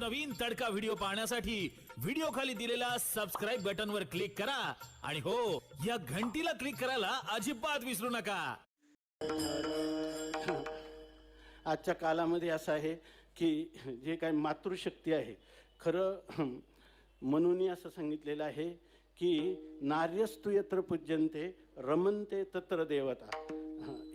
नवनवीन तडका व्हिडिओ पाहण्यासाठी व्हिडिओ खाली दिलेल्या सबस्क्राईब बटन वर क्लिक करा. आणि हो या घंटीला क्लिक करायला अजिबात विसरू नका. आजच्या कालामध्ये असं आहे की जे काय मातृशक्ती आहे खरं म्हणून असं सांगितलेलं आहे की नार्यस्तु यत्र पूज्यंते रमंते तत्र देवता.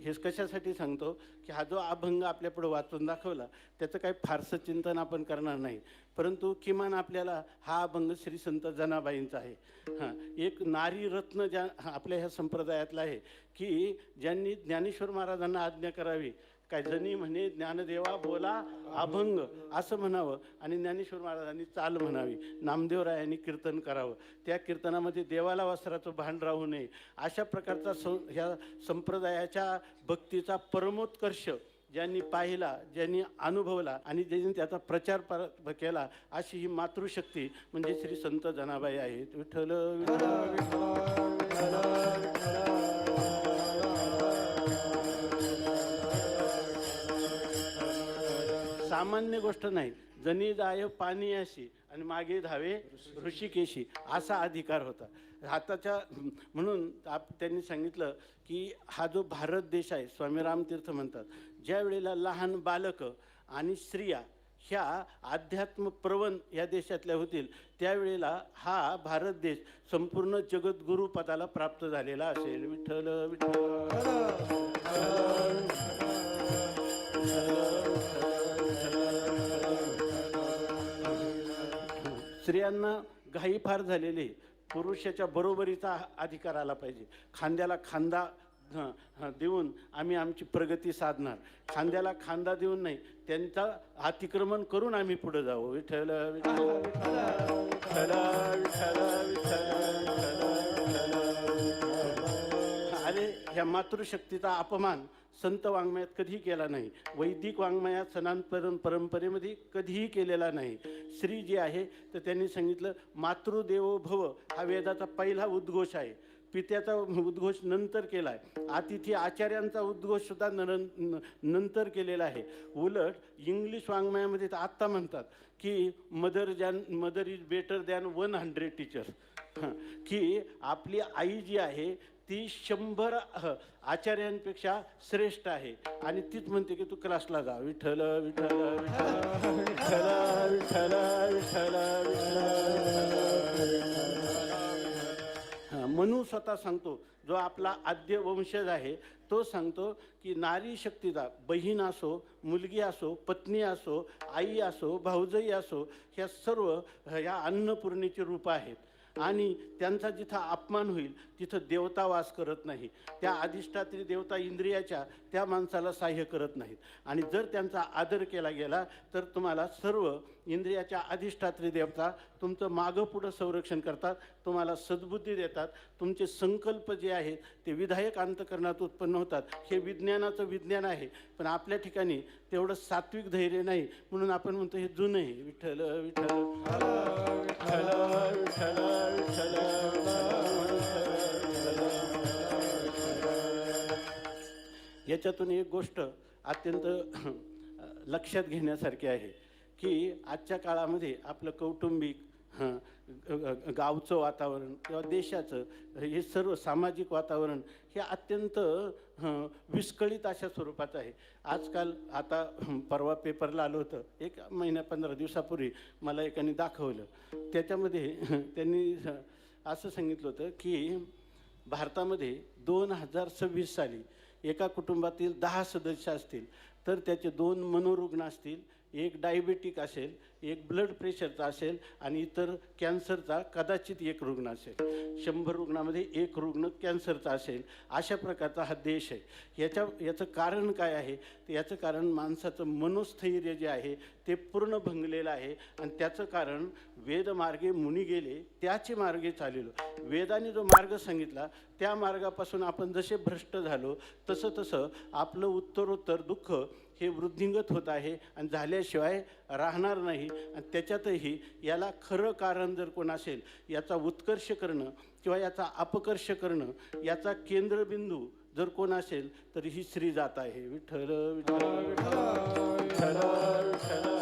हेच कशासाठी सांगतो की हा जो अभंग आपल्यापुढं वाचून दाखवला त्याचं काही फारसं चिंतन आपण करणार नाही. परंतु किमान आपल्याला हा अभंग श्री संत जनाबाईंचा आहे. हां एक नारी रत्न ज्या आपल्या ह्या संप्रदायातला आहे की ज्यांनी ज्ञानेश्वर महाराजांना आज्ञा करावी काय जणी म्हणे ज्ञानदेवा बोला अभंग असं म्हणावं. आणि ज्ञानेश्वर महाराजांनी चाल म्हणावी. नामदेवरायांनी कीर्तन करावं. त्या कीर्तनामध्ये देवाला वस्त्राचं भान राहू नये. अशा प्रकारचा सं ह्या संप्रदायाच्या भक्तीचा परमोत्कर्ष ज्यांनी पाहिला ज्यांनी अनुभवला आणि ज्यांनी त्याचा प्रचार पर केला अशी ही मातृशक्ती म्हणजे श्री संत जनाबाई आहेत. विठ्ठल विठ्ठल, सामान्य गोष्ट नाही. जनी जाय पाणी अशी आणि मागे धावे ऋषिकेशी असा अधिकार होता. आताच्या म्हणून आप त्यांनी सांगितलं की हा जो भारत देश आहे स्वामी रामतीर्थ म्हणतात ज्या वेळेला लहान बालकं आणि स्त्रिया ह्या अध्यात्म प्रवण या देशातल्या होतील त्यावेळेला हा भारत देश संपूर्ण जगद्गुरुपदाला प्राप्त झालेला असेल. विठ्ठल विठ्ठल स्त्रियांना घाई फार झालेली आहे. पुरुषाच्या बरोबरीचा अधिकार आला पाहिजे. खांद्याला खांदा हं, हं, देऊन आम्ही आमची प्रगती साधणार. खांद्याला खांदा देऊन नाही त्यांचा अतिक्रमण करून आम्ही पुढे जाऊ विठ्ठल विठ्ठल विठ्ठल विठ्ठल. ह्या मातृशक्तीचा अपमान संत वाङ्मयात कधीही केला नाही. वैदिक वाङ्मयात सनातन परंपरेमध्ये कधीही केलेला नाही. श्री जे आहे तर त्यांनी सांगितलं मातृदेवो भव हा वेदाचा पहिला उद्घोष आहे. पित्याचा उद्घोष नंतर केला आहे अतिथी आचार्यांचा उद्घोषसुद्धा नरन न- नंतर केलेला आहे. उलट इंग्लिश वाङ्मयामध्ये तर आत्ता म्हणतात की mother Jan mother is better than one hundred teacher. की आपली आई जी आहे ती शंभर आचार्यांपेक्षा श्रेष्ठ आहे. आणि तीच म्हणते की तू क्लासला जा. विठ्ठल विठ्ठल विठ्ठल विठ्ठल विठ्ठल विठ्ठल. विठ्ठल स्वतः सांगतो जो आपला आद्य वंशज आहे तो सांगतो की नारी शक्तीचा बहीण असो मुलगी असो पत्नी असो आई असो भाऊजई असो ह्या सर्व ह्या अन्नपूर्णेची रूपं आहेत. आणि त्यांचा जिथं अपमान होईल तिथं देवता वास करत नाही. त्या अधिष्ठात्री देवता इंद्रियाच्या त्या माणसाला सहाय्य करत नाहीत. आणि जर त्यांचा आदर केला गेला तर तुम्हाला सर्व इंद्रियाच्या अधिष्ठात्री देवता तुमचं मागं पुढं संरक्षण करतात तुम्हाला सद्बुद्धी देतात तुमचे संकल्प जे आहेत ते विधायक अंतकरणात उत्पन्न होतात. हे विज्ञानाचं विज्ञान आहे. पण आपल्या ठिकाणी तेवढं सात्विक धैर्य नाही. म्हणून आपण म्हणतो हे जुनं आहे विठ्ठल विठ्ठल. विठ्ठल विठ्ठल विठ्ठल याच्यातून एक गोष्ट अत्यंत लक्षात घेण्यासारखी आहे की आजच्या काळामध्ये आपलं कौटुंबिक गावचं वातावरण किंवा देशाचं हे सर्व सामाजिक वातावरण हे अत्यंत हं, विस्कळीत अशा स्वरूपाचं आहे. आजकाल आता परवा पेपरला आलं होतं. एक महिन्या पंधरा दिवसापूर्वी मला एकाने दाखवलं. त्याच्यामध्ये त्यांनी असं सांगितलं होतं की भारतामध्ये दोन हजार सव्वीस साली एका कुटुंबातील दहा सदस्य असतील तर त्याचे दोन मनोरुग्ण असतील एक डायबेटिक असेल एक ब्लड प्रेशरचा असेल आणि इतर कॅन्सरचा कदाचित एक रुग्ण असेल. शंभर रुग्णामध्ये एक रुग्ण कॅन्सरचा असेल. अशा प्रकारचा हा देश आहे. याच्या याचं कारण काय आहे? तर याचं कारण माणसाचं मनोस्थैर्य जे आहे ते पूर्ण भंगलेलं आहे. आणि त्याचं कारण वेदमार्गे मुनी गेले त्याचे मार्गे चालेलो वेदाने जो मार्ग सांगितला त्या मार्गापासून आपण जसे भ्रष्ट झालो तसं तसं आपलं उत्तरोत्तर दुःख हे वृद्धिंगत होत आहे. आणि झाल्याशिवाय राहणार नाही. आणि त्याच्यातही याला खरं कारण जर कोण असेल याचा उत्कर्ष करणं किंवा याचा अपकर्ष करणं याचा केंद्रबिंदू जर कोण असेल तर ही श्री जात आहे. विठ्ठल विठ्ठल विठ्ठल विठ्ठल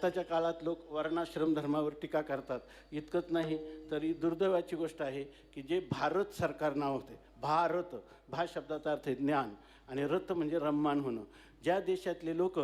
आताच्या काळात लोक वर्णाश्रम धर्मावर टीका करतात. इतकंच नाही तरी दुर्दैवाची गोष्ट आहे की जे भारत सरकार नाव होते भारत भा शब्दाचा अर्थ आहे ज्ञान आणि रथ म्हणजे रममान होणं. ज्या देशातले लोक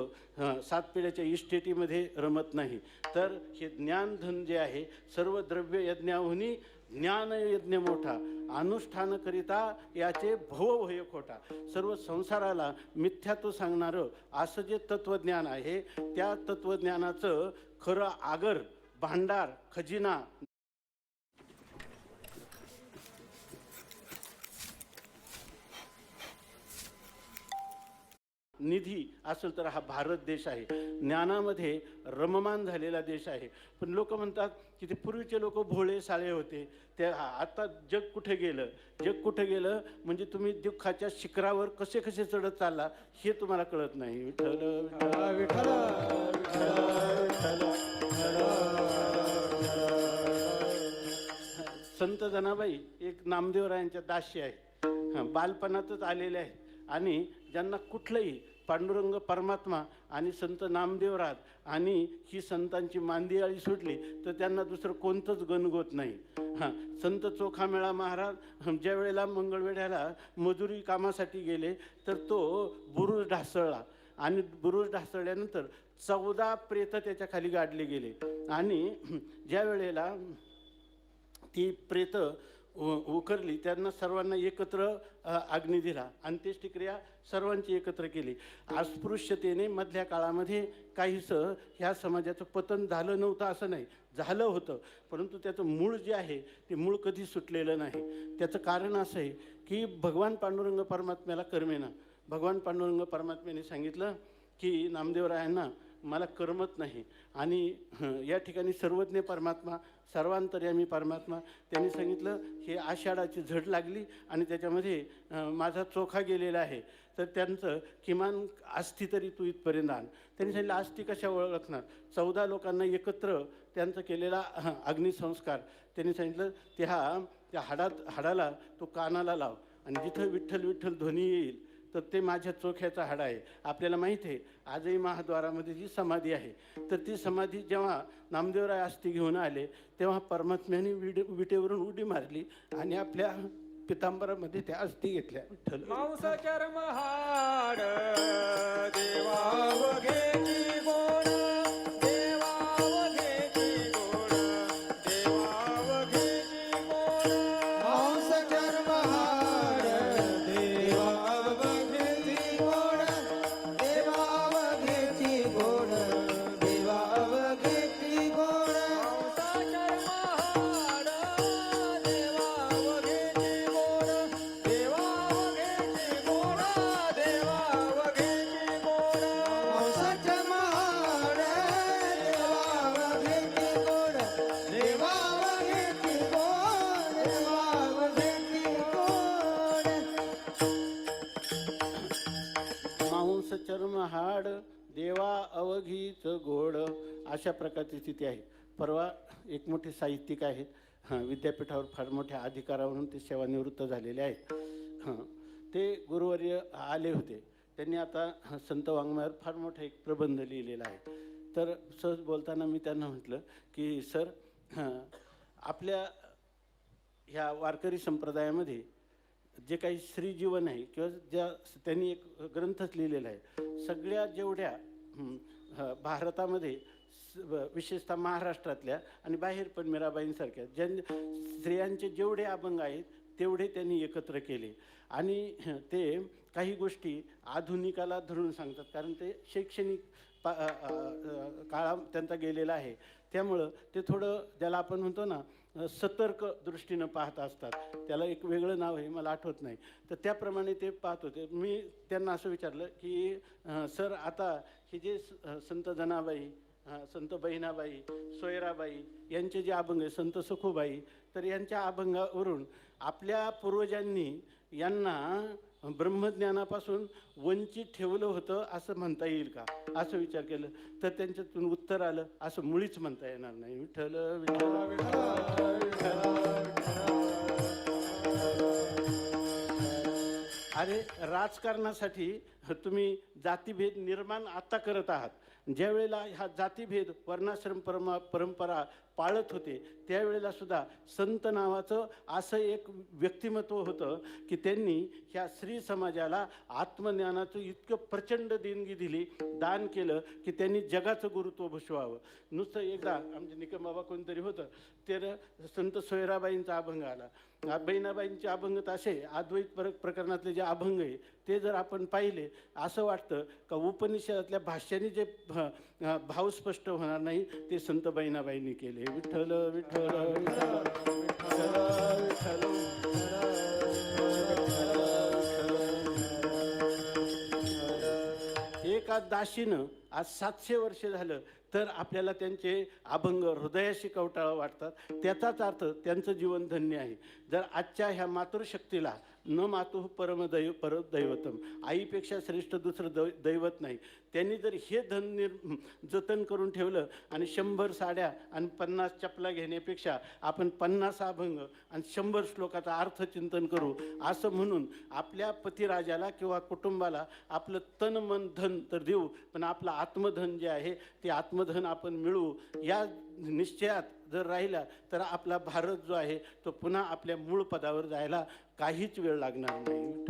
सात पिढ्याच्या इस्टेटीमध्ये रमत नाही तर हे ज्ञानधन जे आहे सर्व द्रव्य यज्ञाहुनी ज्ञान यज्ञ मोठा अनुष्ठानकरिता याचे भवभय खोटा. सर्व संसाराला मिथ्यात्व सांगणारं असं जे तत्त्वज्ञान आहे त्या तत्त्वज्ञानाचं खरं आगर भांडार खजिना निधी असेल तर हा भारत देश आहे. ज्ञानामध्ये रममान झालेला देश आहे. पण लोक म्हणतात की ते पूर्वीचे लोक भोळे साळे होते. ते आता जग कुठे गेलं? जग कुठे गेलं? म्हणजे तुम्ही दुःखाच्या शिखरावर कसे कसे चढत चालला हे तुम्हाला कळत नाही. विठ्ठल विठ्ठल संत जनाबाई एक नामदेवरायांच्या दाशी आहे बालपणातच आलेले आहे आणि ज्यांना कुठलंही पांडुरंग परमात्मा आणि संत नामदेवरात आणि ही संतांची मांदियाळी सुटली तर त्यांना दुसरं कोणतंच गणगोत नाही. हां संत चोखामेळा महाराज ज्या वेळेला मंगळवेढ्याला मजुरी कामासाठी गेले तर तो बुरुज ढासळला. आणि बुरुज ढासळल्यानंतर चौदा प्रेत त्याच्याखाली गाडले गेले. आणि ज्या वेळेला ती प्रेतं उकरली त्यांना सर्वांना एकत्र अग्नी दिला. अंत्येष्टिक्रिया सर्वांची एकत्र केली. अस्पृश्यतेने मधल्या काळामध्ये काहीसं ह्या समाजाचं पतन झालं नव्हतं असं नाही. झालं होतं. परंतु त्याचं मूळ जे आहे ते मूळ कधी सुटलेलं नाही. त्याचं कारण असं आहे की भगवान पांडुरंग परमात्म्याला कर्मेना. भगवान पांडुरंग परमात्म्याने सांगितलं की नामदेवरायांना मला करमत नाही. आणि या ठिकाणी सर्वज्ञ परमात्मा सर्वांतर्यामी परमात्मा. त्यांनी सांगितलं हे आषाढाची झड लागली आणि त्याच्यामध्ये माझा चोखा गेलेला आहे. तर त्यांचं किमान आस्थी तरी तू इथपर्यंत आण. त्यांनी सांगितलं आस्थी कशा ओळखणार? चौदा लोकांना एकत्र त्यांचं केलेला अग्निसंस्कार त्यांनी सांगितलं त्या त्या हाडात हाडाला तो कानाला लाव आणि जिथं विठ्ठल विठ्ठल ध्वनी येईल तर ते माझ्या चोख्याचा हाड आहे. आपल्याला माहीत आहे आजही महाद्वारामध्ये जी समाधी आहे तर ती समाधी जेव्हा नामदेवराय अस्थि घेऊन आले तेव्हा परमात्म्याने विडे विटेवरून उडी मारली आणि आपल्या पितांबरामध्ये त्या अस्थि घेतल्या. विठ्ठल मांस चर्म हाड देवावघेची अशा प्रकारची स्थिती आहे. परवा एक मोठे साहित्यिक आहेत. हां विद्यापीठावर फार मोठ्या अधिकारावरून ते सेवानिवृत्त झालेले आहेत. हां ते गुरुवर्य आले होते. त्यांनी आता संत वाङ्मयावर फार मोठा एक प्रबंध लिहिलेला आहे. तर सहज बोलताना मी त्यांना म्हटलं की सर आपल्या ह्या वारकरी संप्रदायामध्ये जे काही श्रीजीवन आहे किंवा ज्या त्यांनी एक ग्रंथच लिहिलेला आहे सगळ्या जेवढ्या हं, भारतामध्ये विशेषतः महाराष्ट्रातल्या आणि बाहेर पण मीराबाईंसारख्या ज्यां स्त्रियांचे जेवढे अभंग आहेत तेवढे त्यांनी एकत्र केले. आणि ते काही गोष्टी आधुनिकाला धरून सांगतात कारण ते शैक्षणिक पा काळा त्यांचा गेलेला आहे. त्यामुळं ते थोडं ज्याला आपण म्हणतो ना सतर्क दृष्टीनं पाहत असतात. त्याला एक वेगळं नाव आहे मला आठवत नाही. तर त्याप्रमाणे ते पाहत होते. मी त्यांना असं विचारलं की सर आता हे जे संत जनाबाई हां संत बहिणाबाई सोयराबाई यांचे जे अभंग आहे संत सखूबाई तर यांच्या अभंगावरून आपल्या पूर्वजांनी यांना ब्रह्मज्ञानापासून वंचित ठेवलं होतं असं म्हणता येईल का? असं विचार केलं तर त्यांच्यातून उत्तर आलं असं मुळीच म्हणता येणार नाही. विठ्ठल विठ्ठल. अरे राजकारणासाठी तुम्ही जातीभेद निर्माण आता करत आहात. ज्यावेळेला ह्या जातीभेद वर्णाश्रम परमा परंपरा पाळत होते. त्यावेळेला सुद्धा संत नावाचं असं एक व्यक्तिमत्व होतं की त्यांनी ह्या स्त्री समाजाला आत्मज्ञानाचं इतकं प्रचंड देणगी दिली दान केलं की त्यांनी जगाचं गुरुत्व भुसवावं नुसतं एकदा आमचे निकम बाबा कोणतरी होतं तर संत सोयराबाईंचा अभंग आला. बहिणाबाईंचे अभंग तर असे अद्वैत प्र प्रकरणातले जे अभंग आहे ते जर आपण पाहिले असं वाटतं का उपनिषदातल्या भाष्याने जे भाव स्पष्ट होणार नाही ते संत बहिणाबाईंनी केले. विठ्ठल विठ्ठल विठ्ठल विठ्ठल एका दाशीनं आज सातशे वर्ष झालं तर आपल्याला त्यांचे अभंग हृदयाशी कवटाळं वाटतात. त्याचाच अर्थ त्यांचं जीवन धन्य आहे. जर आजच्या ह्या मातृशक्तीला न मातु परमदैव परदैवतम आईपेक्षा श्रेष्ठ दुसरं दै दैवत नाही. त्यांनी जर हे धन निर् जतन करून ठेवलं आणि शंभर साड्या आणि पन्नास चपला घेण्यापेक्षा आपण पन्नास अभंग आणि शंभर श्लोकाचा अर्थचिंतन करू असं म्हणून आपल्या पतिराजाला किंवा कुटुंबाला आपलं तन मन धन तर देऊ पण आपलं आत्मधन जे आहे ते आत्मधन आपण मिळवू. या निश्चयात जर राहिला तर आपला भारत जो आहे तो पुन्हा आपल्या मूळ पदावर जायला काहीच वेळ लागणार नाही.